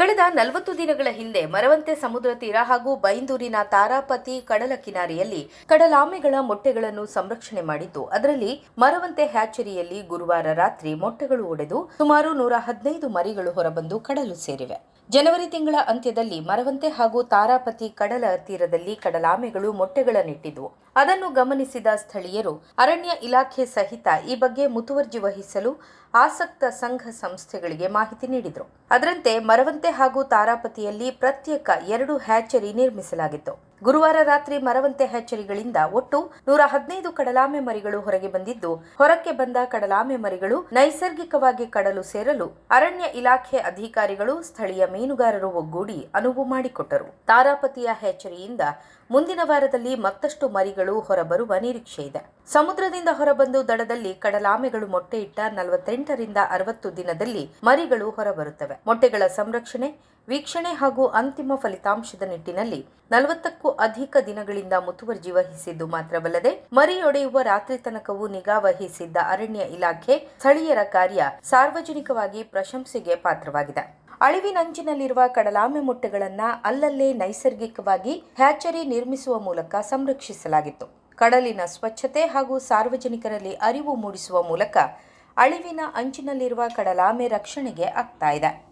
ಕಳೆದ ನಲವತ್ತು ದಿನಗಳ ಹಿಂದೆ ಮರವಂತೆ ಸಮುದ್ರ ತೀರ ಹಾಗೂ ಬೈಂದೂರಿನ ತಾರಾಪತಿ ಕಡಲ ಕಿನಾರಿಯಲ್ಲಿ ಕಡಲಾಮೆಗಳ ಮೊಟ್ಟೆಗಳನ್ನು ಸಂರಕ್ಷಣೆ ಮಾಡಿದ್ದು, ಅದರಲ್ಲಿ ಮರವಂತೆ ಹ್ಯಾಚರಿಯಲ್ಲಿ ಗುರುವಾರ ರಾತ್ರಿ ಮೊಟ್ಟೆಗಳು ಒಡೆದು ಸುಮಾರು ನೂರ ಹದಿನೈದು ಮರಿಗಳು ಹೊರಬಂದು ಕಡಲು ಸೇರಿವೆ. ಜನವರಿ ತಿಂಗಳ ಅಂತ್ಯದಲ್ಲಿ ಮರವಂತೆ ಹಾಗೂ ತಾರಾಪತಿ ಕಡಲ ತೀರದಲ್ಲಿ ಕಡಲಾಮೆಗಳು ಮೊಟ್ಟೆಗಳನ್ನಿಟ್ಟಿದ್ವು. ಅದನ್ನು ಗಮನಿಸಿದ ಸ್ಥಳೀಯರು, ಅರಣ್ಯ ಇಲಾಖೆ ಸಹಿತ ಈ ಬಗ್ಗೆ ಮುತುವರ್ಜಿ ವಹಿಸಲು ಆಸಕ್ತ ಸಂಘ ಸಂಸ್ಥೆಗಳಿಗೆ ಮಾಹಿತಿ ನೀಡಿದರು. ಅದರಂತೆ ಮರವಂತೆ ಹಾಗೂ ತಾರಾಪತಿಯಲ್ಲಿ ಪ್ರತ್ಯೇಕ ಎರಡು ಹ್ಯಾಚರಿ ನಿರ್ಮಿಸಲಾಗಿತ್ತು. ಗುರುವಾರ ರಾತ್ರಿ ಮರವಂತೆ ಹ್ಯಾಚರಿಗಳಿಂದ ಒಟ್ಟು ನೂರ ಹದಿನೈದು ಕಡಲಾಮೆ ಮರಿಗಳು ಹೊರಗೆ ಬಂದಿದ್ದು, ಹೊರಕ್ಕೆ ಬಂದ ಕಡಲಾಮೆ ಮರಿಗಳು ನೈಸರ್ಗಿಕವಾಗಿ ಕಡಲು ಸೇರಲು ಅರಣ್ಯ ಇಲಾಖೆ ಅಧಿಕಾರಿಗಳು ಸ್ಥಳೀಯ ಮೀನುಗಾರರು ಒಗ್ಗೂಡಿ ಅನುವು ಮಾಡಿಕೊಟ್ಟರು. ತಾರಾಪತಿಯ ಹ್ಯಾಚರಿಯಿಂದ ಮುಂದಿನ ವಾರದಲ್ಲಿ ಮತ್ತಷ್ಟು ಮರಿಗಳು ಹೊರಬರುವ ನಿರೀಕ್ಷೆ ಇದೆ. ಸಮುದ್ರದಿಂದ ಹೊರಬಂದು ದಡದಲ್ಲಿ ಕಡಲಾಮೆಗಳು ಮೊಟ್ಟೆ ಇಟ್ಟ ನಲವತ್ತೆಂಟರಿಂದ ಅರವತ್ತು ದಿನದಲ್ಲಿ ಮರಿಗಳು ಹೊರಬರುತ್ತವೆ. ಮೊಟ್ಟೆಗಳ ಸಂರಕ್ಷಣೆ, ವೀಕ್ಷಣೆ ಹಾಗೂ ಅಂತಿಮ ಫಲಿತಾಂಶದ ನಿಟ್ಟಿನಲ್ಲಿ ನಲವತ್ತಕ್ಕೂ ಅಧಿಕ ದಿನಗಳಿಂದ ಮುತುವರ್ಜಿ ವಹಿಸಿದ್ದು ಮಾತ್ರವಲ್ಲದೆ ಮರಿಯೊಡೆಯುವ ರಾತ್ರಿ ತನಕವೂ ನಿಗಾ ವಹಿಸಿದ್ದ ಅರಣ್ಯ ಇಲಾಖೆ ಸ್ಥಳೀಯರ ಕಾರ್ಯ ಸಾರ್ವಜನಿಕವಾಗಿ ಪ್ರಶಂಸೆಗೆ ಪಾತ್ರವಾಗಿದೆ. ಅಳಿವಿನಂಚಿನಲ್ಲಿರುವ ಕಡಲಾಮೆ ಮೊಟ್ಟೆಗಳನ್ನು ಅಲ್ಲಲ್ಲೇ ನೈಸರ್ಗಿಕವಾಗಿ ಹ್ಯಾಚರಿ ನಿರ್ಮಿಸುವ ಮೂಲಕ ಸಂರಕ್ಷಿಸಲಾಗಿತ್ತು. ಕಡಲಿನ ಸ್ವಚ್ಛತೆ ಹಾಗೂ ಸಾರ್ವಜನಿಕರಲ್ಲಿ ಅರಿವು ಮೂಡಿಸುವ ಮೂಲಕ ಅಳಿವಿನ ಅಂಚಿನಲ್ಲಿರುವ ಕಡಲಾಮೆ ರಕ್ಷಣೆಗೆ ಆಗ್ತಾ ಇದೆ.